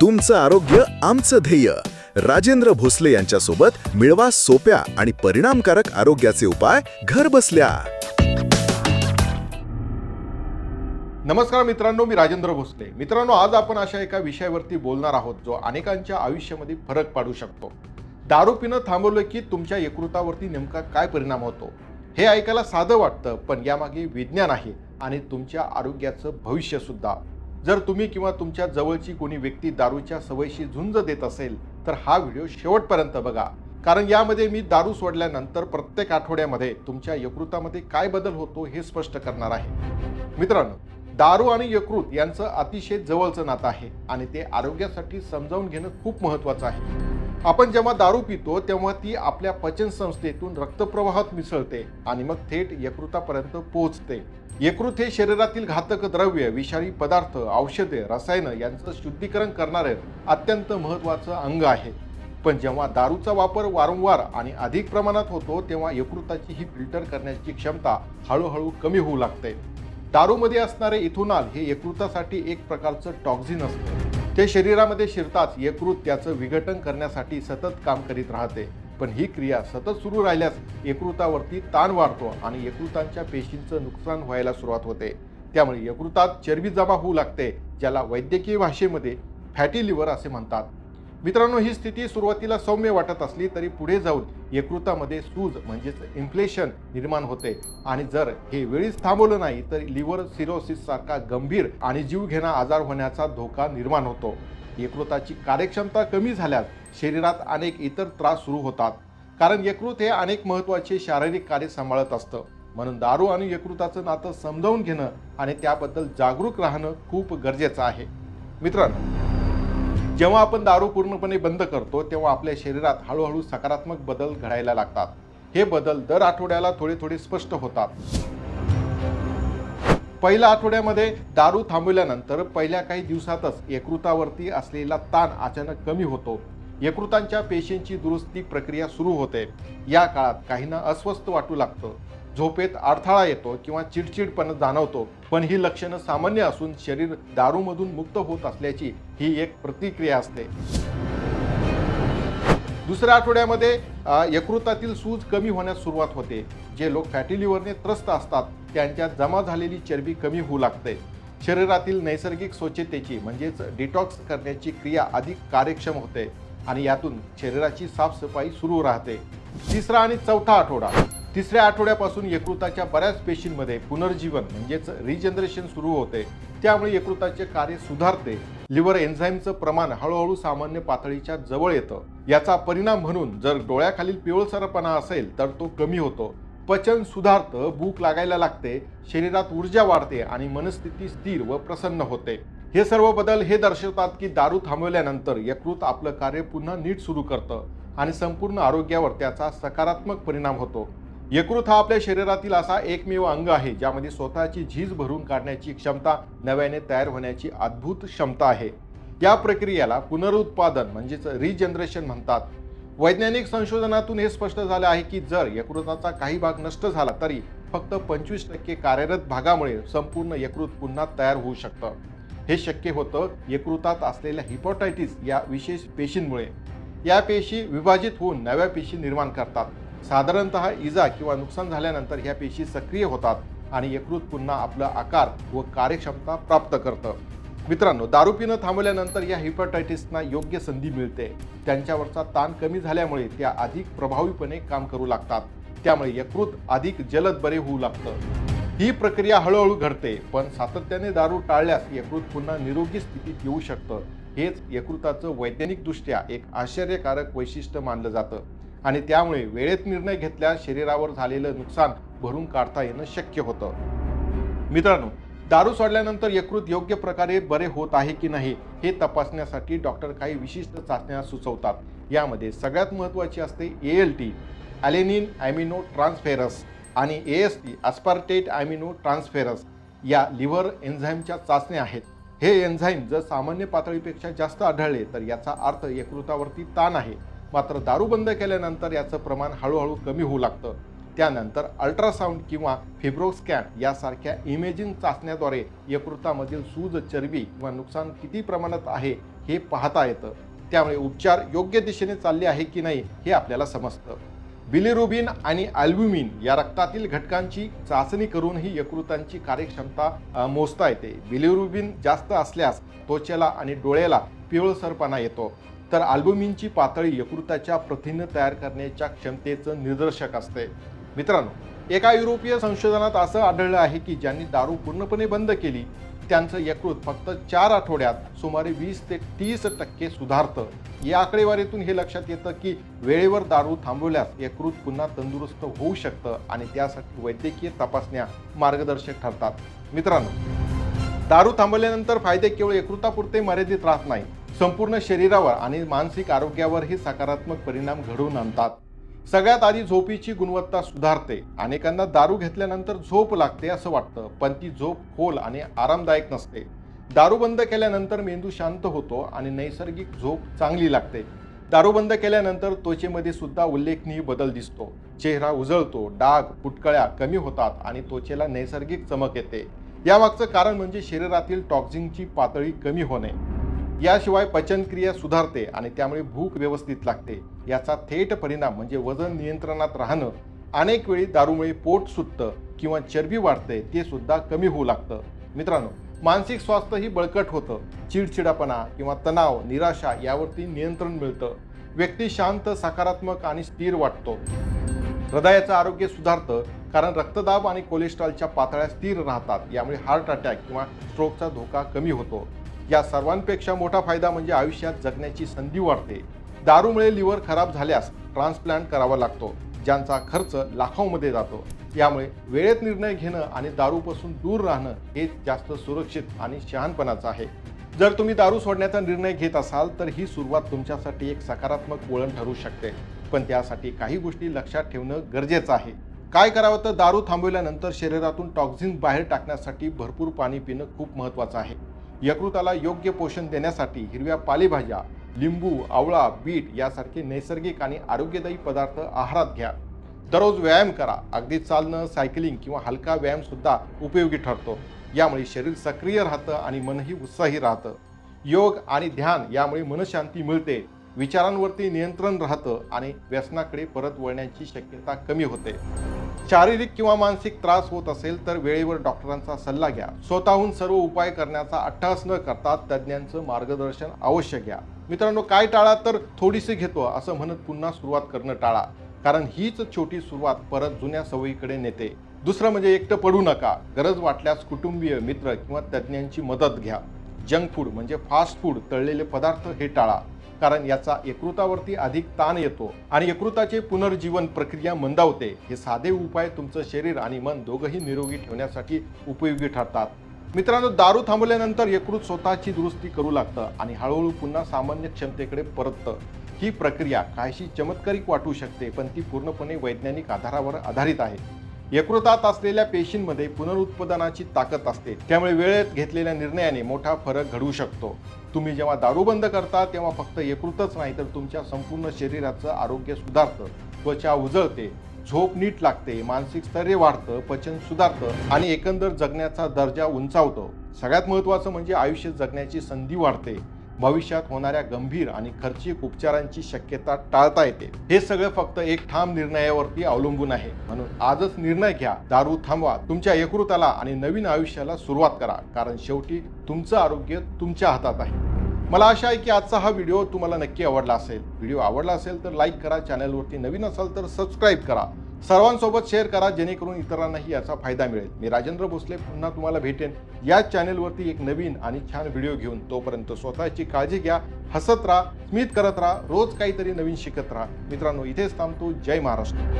तुमचं आरोग्य आमचं ध्येय. राजेंद्र भोसले यांच्यासोबत मिळवा सोप्या आणि परिणामकारक आरोग्याचे उपाय घर बसल्या. नमस्कार मित्रांनो मी राजेंद्र भोसले. मित्रांनो आज आपण अशा एका विषयावरती बोलणार आहोत जो अनेकांच्या आयुष्यामध्ये फरक पाडू शकतो. दारू पिणं थांबवलं की तुमच्या यकृतावरती नेमका काय परिणाम होतो? हे ऐकायला साधं वाटतं पण यामागे विज्ञान आहे आणि तुमच्या आरोग्याचं भविष्य सुद्धा जर तुम्ही किंवा तुमच्या जवळची कोणी व्यक्ती दारूच्या सवयीशी झुंज देत असेल तर हा व्हिडिओ शेवटपर्यंत बघा. कारण यामध्ये मी दारू सोडल्यानंतर प्रत्येक आठवड्यामध्ये तुमच्या यकृतामध्ये काय बदल होतो हे स्पष्ट करणार आहे. मित्रांनो दारू आणि यकृत यांचं अतिशय जवळचं नातं आहे आणि ते आरोग्यासाठी समजावून घेणं खूप महत्त्वाचं आहे. आपण जेव्हा दारू पितो तेव्हा ती आपल्या पचन संस्थेतून रक्तप्रवाहात मिसळते आणि मग थेट यकृतापर्यंत पोहोचते. यकृत हे शरीरातील घातक द्रव्य विषारी पदार्थ औषधे रसायनं यांचं शुद्धीकरण करणारे अत्यंत महत्त्वाचं अंग आहे. पण जेव्हा दारूचा वापर वारंवार आणि अधिक प्रमाणात होतो तेव्हा यकृताची ही फिल्टर करण्याची क्षमता हळूहळू कमी होऊ लागते. दारूमध्ये असणारे इथोनॉल हे यकृतासाठी एक प्रकारचं टॉक्झिन असतं. ते शरीरामध्ये शिरताच यकृत त्याचं विघटन करण्यासाठी सतत काम करीत राहते. पण ही क्रिया सतत सुरू राहिल्यास यकृतावरती ताण वाढतो आणि यकृतांच्या पेशींचं नुकसान व्हायला सुरुवात होते. त्यामुळे यकृतात चरबी जमा होऊ लागते ज्याला वैद्यकीय भाषेमध्ये फॅटी लिव्हर असे म्हणतात. मित्रांनो ही स्थिती सुरुवातीला सौम्य वाटत असली तरी पुढे जाऊन यकृतामध्ये सूज म्हणजेच इन्फ्लेशन निर्माण होते. आणि जर हे वेळीच थांबवलं नाही तर लिव्हर सिरोसिस सारखा गंभीर आणि जीवघेणा आजार होण्याचा धोका निर्माण होतो. यकृताची कार्यक्षमता कमी झाल्यास शरीरात अनेक इतर त्रास सुरू होतात. कारण यकृत हे अनेक महत्त्वाचे शारीरिक कार्य सांभाळत असतं. म्हणून दारू आणि यकृताचं नातं समजावून घेणं आणि त्याबद्दल जागरूक राहणं खूप गरजेचं आहे. मित्रांनो जेव्हा आपण दारू पूर्णपणे बंद करतो तेव्हा आपल्या शरीरात हळूहळू सकारात्मक बदल घडायला लागतात. हे बदल दर आठवड्याला थोडे थोडे स्पष्ट होतात. पहिल्या आठवड्यामध्ये दारू थांबवल्यानंतर पहिल्या काही दिवसातच यकृतावरती असलेला ताण अचानक कमी होतो. यकृतांच्या पेशींची दुरुस्ती प्रक्रिया सुरू होते. या काळात काहींना अस्वस्थ वाटू लागतं. झोपेत अडथळा येतो किंवा चिडचिडपणा जाणवतो पण ही लक्षणं सामान्य असून शरीर दारूमधून मुक्त होत असल्याची ही एक प्रतिक्रिया असते. दुसऱ्या आठवड्यामध्ये यकृतातील सूज कमी होण्यास सुरुवात होते. जे लोक फॅटी लिव्हरने त्रस्त असतात त्यांच्यात जमा झालेली चरबी कमी होऊ लागते. शरीरातील नैसर्गिक स्वच्छतेची म्हणजेच डिटॉक्स करण्याची क्रिया अधिक कार्यक्षम होते आणि यातून शरीराची साफसफाई सुरू राहते. तिसरा आणि चौथा आठवडा. तिसऱ्या आठवड्यापासून यकृताच्या बऱ्याच पेशींमध्ये पुनर्जीवन म्हणजेच रिजनरेशन सुरू होते. त्यामुळे यकृताचे कार्य सुधारते. लिव्हर एन्झाईमचं प्रमाण हळूहळू सामान्य पातळीच्या जवळ येतं. याचा परिणाम म्हणून जर डोळ्याखालील पिवळसरपणा असेल तर तो कमी होतो. पचन सुधारतं भूक लागायला लागते शरीरात ऊर्जा वाढते आणि मनस्थिती स्थिर व प्रसन्न होते. हे सर्व बदल हे दर्शवतात की दारू थांबवल्यानंतर यकृत आपलं कार्य पुन्हा नीट सुरू करतं आणि संपूर्ण आरोग्यावर त्याचा सकारात्मक परिणाम होतो. यकृत हा आपल्या शरीरातील असा एकमेव अंग आहे ज्यामध्ये स्वतःची झीज भरून काढण्याची क्षमता नव्याने तयार होण्याची अद्भुत क्षमता आहे. या प्रक्रियेला पुनरुत्पादन म्हणजेच रिजनरेशन म्हणतात. वैज्ञानिक संशोधनातून हे स्पष्ट झाले आहे की जर यकृताचा काही भाग नष्ट झाला तरी फक्त पंचवीस टक्के कार्यरत भागामुळे संपूर्ण यकृत पुन्हा तयार होऊ शकतं. हे शक्य होतं यकृतात असलेल्या हिपोटायटिस या विशेष पेशींमुळे. या पेशी विभाजित होऊन नव्या पेशी निर्माण करतात. साधारणतः इजा किंवा नुकसान झाल्यानंतर ह्या पेशी सक्रिय होतात आणि यकृत पुन्हा आपला आकार व कार्यक्षमता प्राप्त करतं. मित्रांनो दारू पिणं थांबवल्यानंतर या हिपॅटायटिसना योग्य संधी मिळते. त्यांच्यावरचा ताण कमी झाल्यामुळे त्या अधिक प्रभावीपणे काम करू लागतात. त्यामुळे यकृत अधिक जलद बरे होऊ लागतं. ही प्रक्रिया हळूहळू घडते पण सातत्याने दारू टाळल्यास यकृत पुन्हा निरोगी स्थितीत येऊ शकतं. हेच यकृताचं वैज्ञानिकदृष्ट्या एक आश्चर्यकारक वैशिष्ट्य मानलं जातं. आणि त्यामुळे वेळेत निर्णय घेतल्यास शरीरावर झालेलं नुकसान भरून काढता येणं शक्य होतं. मित्रांनो दारू सोडल्यानंतर यकृत योग्य प्रकारे बरे होत आहे की नाही हे तपासण्यासाठी डॉक्टर काही विशिष्ट चाचण्या सुचवतात. यामध्ये सगळ्यात महत्त्वाची असते A L T alanine amino transferase आणि A S T aspartate amino transferase. या लिव्हर एन्झाईमच्या चाचण्या आहेत. हे एन्झाईम जर सामान्य पातळीपेक्षा जास्त आढळले तर याचा अर्थ यकृतावरती ताण आहे. मात्र दारू बंद केल्यानंतर याचं प्रमाण हळूहळू कमी होऊ लागतं. त्यानंतर अल्ट्रासाऊंड किंवा फिब्रोस्कॅन यासारख्या इमेजिंग चाचण्याद्वारे यकृतामधील सूज चरबी किंवा नुकसान किती प्रमाणात आहे हे पाहता येतं. त्यामुळे उपचार योग्य दिशेने चालले आहे की नाही हे आपल्याला समजतं. बिलिरुबिन आणि अल्ब्युमिन या रक्तातील घटकांची चाचणी करूनही यकृतांची कार्यक्षमता मोजता येते. बिलिरुबिन जास्त असल्यास त्वचेला आणि डोळ्याला पिवळसरपणा येतो. तर अल्ब्युमिनची पातळी यकृताच्या प्रथिनं तयार करण्याच्या क्षमतेचं निदर्शक असते. मित्रांनो एका युरोपीय संशोधनात असं आढळलं आहे की ज्यांनी दारू पूर्णपणे बंद केली त्यांचं यकृत फक्त चार आठवड्यात सुमारे वीस ते तीस टक्के सुधारतं. या आकडेवारीतून हे लक्षात येतं की वेळेवर दारू थांबवल्यास यकृत पुन्हा तंदुरुस्त होऊ शकतं आणि त्यासाठी वैद्यकीय तपासण्या मार्गदर्शक ठरतात. मित्रांनो दारू थांबवल्यानंतर फायदे केवळ यकृतापुरते मर्यादित राहत नाही संपूर्ण शरीरावर आणि मानसिक आरोग्यावरही सकारात्मक परिणाम घडवून आणतात. सगळ्यात आधी झोपीची गुणवत्ता सुधारते. अनेकांना दारू घेतल्यानंतर झोप लागते असं वाटतं पण ती झोप खोल आणि आरामदायक नसते. दारू बंद केल्यानंतर मेंदू शांत होतो आणि नैसर्गिक झोप चांगली लागते. दारू बंद केल्यानंतर त्वचेमध्ये सुद्धा उल्लेखनीय बदल दिसतो. चेहरा उजळतो डाग फुटकळ्या कमी होतात आणि त्वचेला नैसर्गिक चमक येते. यामागचं कारण म्हणजे शरीरातील टॉक्झिनची पातळी कमी होणे. याशिवाय पचनक्रिया सुधारते आणि त्यामुळे भूक व्यवस्थित लागते. याचा थेट परिणाम म्हणजे वजन नियंत्रणात राहणं. अनेक वेळी दारूमुळे पोट सुटतं किंवा चरबी वाढते ते सुद्धा कमी होऊ लागतं. मित्रांनो मानसिक स्वास्थ्यही बळकट होतं. चिडचिडापणा किंवा तणाव निराशा यावरती नियंत्रण मिळतं. व्यक्ती शांत सकारात्मक आणि स्थिर वाटतो. हृदयाचं आरोग्य सुधारतं कारण रक्तदाब आणि कोलेस्ट्रॉलच्या पातळ्या स्थिर राहतात. यामुळे हार्ट अटॅक किंवा स्ट्रोकचा धोका कमी होतो. या सर्वांपेक्षा मोठा फायदा म्हणजे आयुष्यात जगण्याची संधी वाढते. दारूमुळे लिव्हर खराब झाल्यास ट्रान्सप्लांट करावा लागतो ज्यांचा खर्च लाखोमध्ये जातो. यामुळे वेळेत निर्णय घेणं आणि दारूपासून दूर राहणं हे जास्त सुरक्षित आणि शहाणपणाचं आहे. जर तुम्ही दारू सोडण्याचा निर्णय घेत असाल तर ही सुरुवात तुमच्यासाठी एक सकारात्मक वळण ठरू शकते. पण त्यासाठी काही गोष्टी लक्षात ठेवणं गरजेचं आहे. काय करावं तर दारू थांबवल्यानंतर शरीरातून टॉक्झिन बाहेर टाकण्यासाठी भरपूर पाणी पिणं खूप महत्त्वाचं आहे. यकृताला योग्य पोषण देण्यासाठी हिरव्या पालेभाज्या लिंबू आवळा बीट यासारखे नैसर्गिक आणि आरोग्यदायी पदार्थ आहारात घ्या. दररोज व्यायाम करा. अगदी चालणं सायकलिंग किंवा हलका व्यायामसुद्धा उपयोगी ठरतो. यामुळे शरीर सक्रिय राहतं आणि मनही उत्साही राहतं. योग आणि ध्यान यामुळे मनशांती मिळते. विचारांवरती नियंत्रण राहतं आणि व्यसनाकडे परत वळण्याची शक्यता कमी होते. शारीरिक किंवा मानसिक त्रास होत असेल तर वेळेवर डॉक्टरांचा सल्ला घ्या. स्वतःहून सर्व उपाय करण्याचा अट्टहास न करता तज्ज्ञांचं मार्गदर्शन अवश्य घ्या. मित्रांनो काय टाळा तर थोडीशी घेतो असं म्हणत पुन्हा सुरुवात करणं टाळा. कारण हीच छोटी सुरुवात परत जुन्या सवयीकडे नेते. दुसरं म्हणजे एकटं पडू नका. गरज वाटल्यास कुटुंबीय मित्र किंवा तज्ज्ञांची मदत घ्या. जंक फूड म्हणजे फास्ट फूड तळलेले पदार्थ हे टाळा. कारण याचा यकृतावरती अधिक ताण येतो आणि यकृताचे पुनर्जीवन प्रक्रिया मंदावते. हे साधे उपाय तुमचं शरीर आणि मन दोघंही निरोगी ठेवण्यासाठी उपयोगी ठरतात. मित्रांनो दारू थांबवल्यानंतर यकृत स्वतःची दुरुस्ती करू लागतं आणि हळूहळू पुन्हा सामान्य क्षमतेकडे परततं. ही प्रक्रिया काहीशी चमत्कारिक वाटू शकते पण ती पूर्णपणे वैज्ञानिक आधारावर आधारित आहे. यकृतात असलेल्या पेशींमध्ये पुनरुत्पादनाची ताकद असते. त्यामुळे वेळेत घेतलेल्या निर्णयाने मोठा फरक घडवू शकतो. तुम्ही जेव्हा दारू बंद करता तेव्हा फक्त यकृतच नाही तर तुमच्या संपूर्ण शरीराचं आरोग्य सुधारतं त्वचा उजळते झोप नीट लागते मानसिक स्थैर्य वाढतं पचन सुधारतं आणि एकंदर जगण्याचा दर्जा उंचावतो. सगळ्यात महत्त्वाचं म्हणजे आयुष्य जगण्याची संधी वाढते. भविष्यात होणाऱ्या गंभीर आणि खर्चिक उपचारांची शक्यता टाळता येते. हे सगळं फक्त एक ठाम निर्णयावरती अवलंबून आहे. म्हणून आजच निर्णय घ्या दारू थांबवा तुमच्या यकृताला आणि नवीन आयुष्याला सुरुवात करा. कारण शेवटी तुमचं आरोग्य तुमच्या हातात आहे. मला आशा आहे की आजचा हा व्हिडिओ तुम्हाला नक्की आवडला असेल. व्हिडिओ आवडला असेल तर लाईक करा चॅनलवरती नवीन असाल तर सबस्क्राईब करा. सर्वांसोबत शेअर करा जेणेकरून इतरांनाही याचा फायदा मिळेल. मी राजेंद्र भोसले पुन्हा तुम्हाला भेटेन. याच चॅनेलवरती एक नवीन आणि छान व्हिडिओ घेऊन तोपर्यंत स्वतःची काळजी घ्या हसत राहा स्मित करत राहा रोज काहीतरी नवीन शिकत राहा. मित्रांनो इथेच थांबतो. जय महाराष्ट्र.